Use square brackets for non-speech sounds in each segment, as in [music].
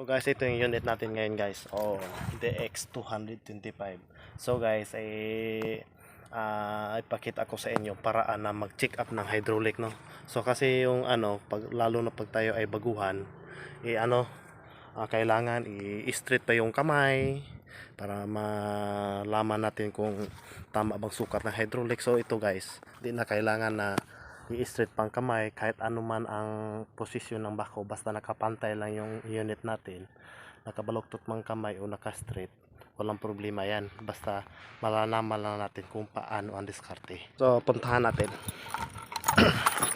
So guys, ito yung unit natin ngayon guys. Oh, DX225. So guys, eh ah ipakita ko sa inyo paraan na mag-check up ng hydraulic no. So kasi yung ano, pag lalo na pag tayo ay baguhan, eh ano, ah, kailangan i-straight pa yung kamay para malaman natin kung tama bang sukat ng hydraulic. So ito guys, di na kailangan na i-straight pang kamay kahit ano man ang posisyon ng bako basta nakapantay lang yung unit natin nakabaluktot mang kamay o naka-straight walang problema yan. Basta malalaman lang natin kung paano ang diskarte. So puntahan natin. [clears throat]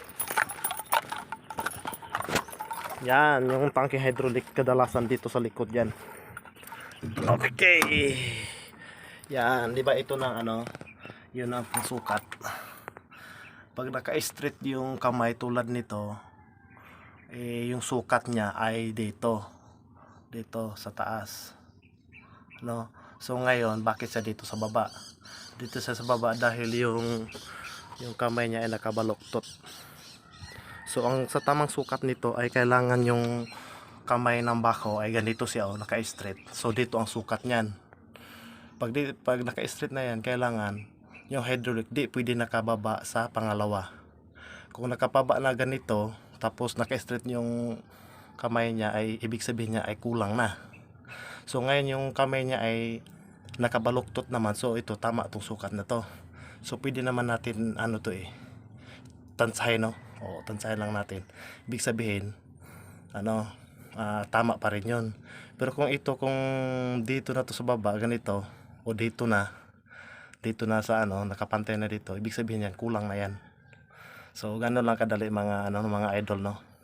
Yan yung tangke hydraulic kadalasan dito sa likod yan. Okay. Yan di ba ito na ano yun ang sukat pag naka-straight yung kamay tulad nito eh yung sukat niya ay dito. Dito sa taas. No? So ngayon bakit siya dito sa baba? Dito siya sa baba dahil yung yung kamay niya ay nakabaloktot so ang sa tamang sukat nito ay kailangan yung kamay ng bako ay ganito siya oh, naka-straight. So dito ang sukat niyan. Pag, pag naka-straight na yan kailangan yung hydraulic di pwede nakababa sa pangalawa. Kung nakapaba na ganito tapos naka-straight yung kamay niya ay ibig sabihin niya ay kulang na. So ngayon yung kamay niya ay nakabaluktot naman. So ito tama itong sukat na to. So pwede naman natin ano to eh tansay no? O tansay lang natin. Ibig sabihin ano ah, tama pa rin yun. Pero kung ito kung dito na to sa baba ganito o dito na dito na sa ano, nakapantay na dito, ibig sabihin yan, kulang na yan. So, gano'n lang kadali mga ano mga idol no.